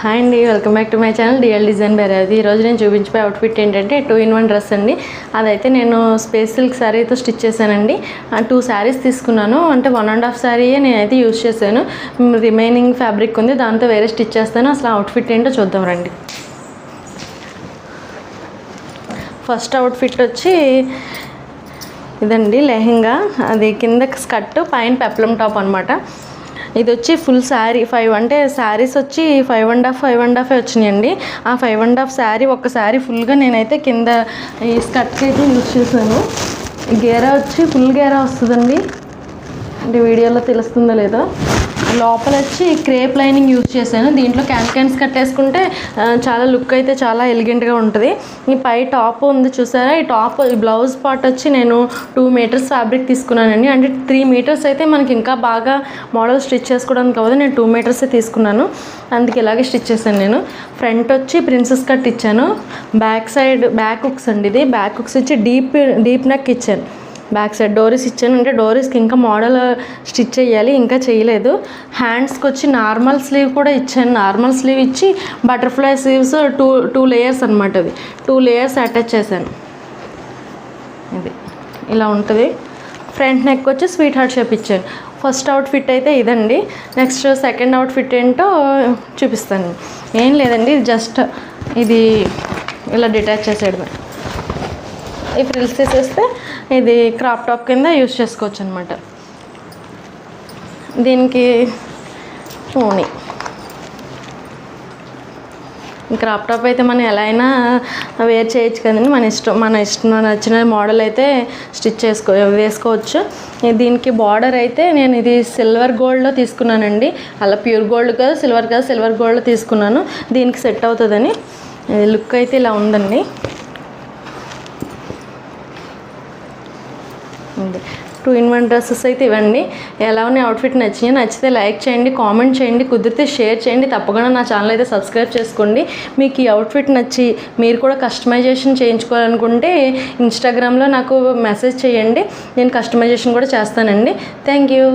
Hi అండి welcome back to my channel DL design బెరాది ఈరోజు నేను చూపించే అవుట్ఫిట్ ఏంటంటే టూ ఇన్ వన్ డ్రెస్ అండి. అదైతే నేను స్పేస్ సిల్క్ శారీతో స్టిచ్ చేశానండి. టూ శారీస్ తీసుకున్నాను. అంటే వన్ అండ్ హాఫ్ శారీయే నేనైతే యూజ్ చేశాను. రిమైనింగ్ ఫ్యాబ్రిక్ ఉంది దాంతో వేరే స్టిచ్ చేస్తాను. అసలు అవుట్ఫిట్ ఏంటో చూద్దాం రండి. ఫస్ట్ అవుట్ఫిట్ వచ్చి ఇదండి లెహెంగా. అది కింద స్కర్ట్ పైన పెప్లం టాప్ అనమాట ఇది వచ్చి ఫుల్ శారీ ఫైవ్ అంటే శారీస్ వచ్చి five and half five and half వచ్చినాయండి. ఆ ఫైవ్ అండ్ హాఫ్ శారీ ఒక శారీ ఫుల్గా నేనైతే కింద ఈ స్కర్ట్కి అయితే యూజ్ చేశాను. గేరా వచ్చి ఫుల్ గేరా వస్తుందండి. అంటే వీడియోలో తెలుస్తుందో లేదో. లోపల వచ్చి క్రేప్ లైనింగ్ యూజ్ చేశాను. దీంట్లో క్యాన్ క్యాన్స్ కట్టేసుకుంటే చాలా లుక్ అయితే చాలా ఎలిగెంట్గా ఉంటుంది. ఈ పై టాప్ ఉంది చూసారా? ఈ టాప్ ఈ బ్లౌజ్ పార్ట్ వచ్చి నేను టూ మీటర్స్ ఫ్యాబ్రిక్ తీసుకున్నానండి. అంటే త్రీ మీటర్స్ అయితే మనకి ఇంకా బాగా మోడల్ స్టిచ్ చేసుకోవడానికి అవ్వదు. నేను టూ మీటర్సే తీసుకున్నాను. అందుకే ఇలాగే స్టిచ్ చేశాను నేను. ఫ్రంట్ వచ్చి ప్రిన్సెస్ కట్ ఇచ్చాను. బ్యాక్ సైడ్ బ్యాక్ హుక్స్ అండి ఇది. బ్యాక్ హుక్స్ వచ్చి డీప్ డీప్ నెక్ ఇచ్చాను. బ్యాక్ సైడ్ డోరీస్ ఇచ్చాను. అంటే డోరీస్కి ఇంకా మోడల్ స్టిచ్ చేయాలి ఇంకా చేయలేదు. హ్యాండ్స్కి వచ్చి నార్మల్ స్లీవ్ కూడా ఇచ్చాను. నార్మల్ స్లీవ్ ఇచ్చి butterfly sleeves two two layers అనమాట అది టూ లేయర్స్ అటాచ్ చేశాను. ఇది ఇలా ఉంటుంది. ఫ్రంట్ నెక్ వచ్చి స్వీట్ హార్ట్ షేప్ ఇచ్చాను. ఫస్ట్ అవుట్ఫిట్ అయితే ఇదండి. నెక్స్ట్ సెకండ్ అవుట్ఫిట్ ఏంటో చూపిస్తాను. ఏం లేదండి జస్ట్ ఇది ఇలా డిటాచ్ చేసేయడమే. ఈ ఫ్రిల్స్ తీసేస్తే ఇది క్రాప్ టాప్ కింద యూస్ చేసుకోవచ్చు అనమాట దీనికి ఓని క్రాప్ టాప్ అయితే మనం ఎలా అయినా వేర్ చేయొచ్చు కదండి. మన ఇష్టం మన ఇష్టం నచ్చిన మోడల్ అయితే స్టిచ్ చేసుకో వేసుకోవచ్చు. దీనికి బార్డర్ అయితే నేను ఇది సిల్వర్ గోల్డ్లో తీసుకున్నానండి. అలా ప్యూర్ గోల్డ్ కాదు సిల్వర్ కాదు సిల్వర్ గోల్డ్లో తీసుకున్నాను. దీనికి సెట్ అవుతుందని. లుక్ అయితే ఇలా ఉందండి. వస్తుంది. టూ ఇన్ వన్ డ్రెస్సెస్ అయితే ఇవ్వండి. ఎలా ఉన్నాయి అవుట్ఫిట్ నచ్చినాయి నచ్చితే లైక్ చేయండి కామెంట్ చేయండి కుదిరితే షేర్ చేయండి. తప్పకుండా నా ఛానల్ అయితే సబ్స్క్రైబ్ చేసుకోండి. మీకు ఈ అవుట్ఫిట్ నచ్చి మీరు కూడా కస్టమైజేషన్ చేయించుకోవాలనుకుంటే ఇన్స్టాగ్రామ్లో నాకు మెసేజ్ చేయండి. నేను కస్టమైజేషన్ కూడా చేస్తానండి. Thank you